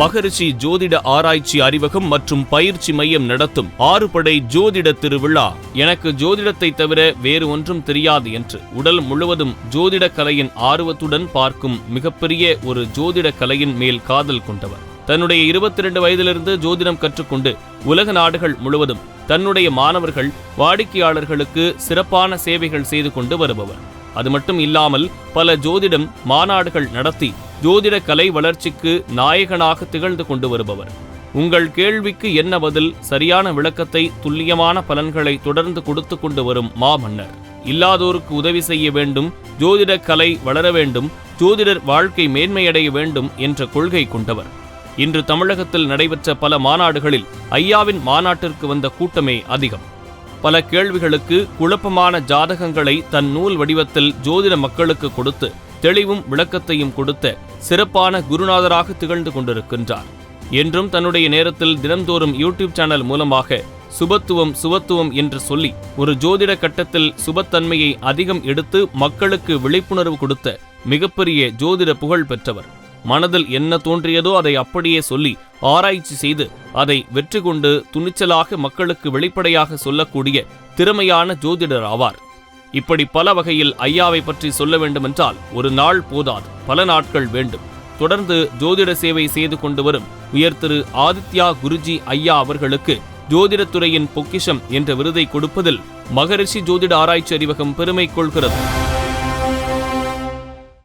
மகரிஷி ஜோதிட ஆராய்ச்சி அறிவகம் மற்றும் பயிற்சி மையம் நடத்தும் ஆறு படை ஜோதிட திருவிழா. எனக்கு ஜோதிடத்தை தவிர வேறு ஒன்றும் தெரியாது என்று உடல் முழுவதும் ஜோதிட கலையின் ஆர்வத்துடன் பார்க்கும் மிகப்பெரிய ஒரு ஜோதிட கலையின் மேல் காதல் கொண்டவர். தன்னுடைய இருபத்தி ரெண்டு வயதிலிருந்து ஜோதிடம் கற்றுக்கொண்டு உலக நாடுகள் முழுவதும் தன்னுடைய மாணவர்கள் வாடிக்கையாளர்களுக்கு சிறப்பான சேவைகள் செய்து கொண்டு வருபவர். அது மட்டும் இல்லாமல் பல ஜோதிடம் மாநாடுகள் நடத்தி ஜோதிட கலை வளர்ச்சிக்கு நாயகனாக திகழ்ந்து கொண்டு வருபவர் உங்கள் கேள்விக்கு என்ன பதில் சரியான விளக்கத்தை துல்லியமான பலன்களை தொடர்ந்து கொடுத்து கொண்டு வரும் மாமன்னர் இல்லாதோருக்கு உதவி செய்ய வேண்டும் ஜோதிட கலை வளர வேண்டும் ஜோதிடர் வாழ்க்கை மேன்மையடைய வேண்டும் என்ற கொள்கை கொண்டவர். இன்று தமிழகத்தில் நடைபெற்ற பல மாநாடுகளில் ஐயாவின் மாநாட்டிற்கு வந்த கூட்டமே அதிகம். பல கேள்விகளுக்கு குழப்பமான ஜாதகங்களை தன் நூல் வடிவத்தில் ஜோதிட மக்களுக்கு கொடுத்து தெளிவும் விளக்கத்தையும் கொடுத்த சிறப்பான குருநாதராக திகழ்ந்து கொண்டிருக்கின்றார். என்றும் தன்னுடைய நேரத்தில் தினம்தோறும் யூடியூப் சேனல் மூலமாக சுபத்துவம் சுபத்துவம் என்று சொல்லி ஒரு ஜோதிட கட்டத்தில் சுபத்தன்மையை அதிகம் எடுத்து மக்களுக்கு விழிப்புணர்வு கொடுத்த மிகப்பெரிய ஜோதிட புகழ் பெற்றவர். மனதில் என்ன தோன்றியதோ அதை அப்படியே சொல்லி ஆராய்ச்சி செய்து அதை வெற்றி கொண்டு துணிச்சலாக மக்களுக்கு வெளிப்படையாக சொல்லக்கூடிய திறமையான ஜோதிடர் ஆவார். இப்படி பல வகையில் ஐயாவை பற்றி சொல்ல வேண்டுமென்றால் ஒரு நாள் போதாது பல நாட்கள் வேண்டும். தொடர்ந்து ஜோதிட சேவை செய்து கொண்டு வரும் உயர் திரு ஆதித்யா குருஜி ஐயா அவர்களுக்கு ஜோதிடத்துறையின் பொக்கிஷம் என்ற விருதை கொடுப்பதில் மகரிஷி ஜோதிட ஆராய்ச்சி அறிவகம் பெருமை கொள்கிறது.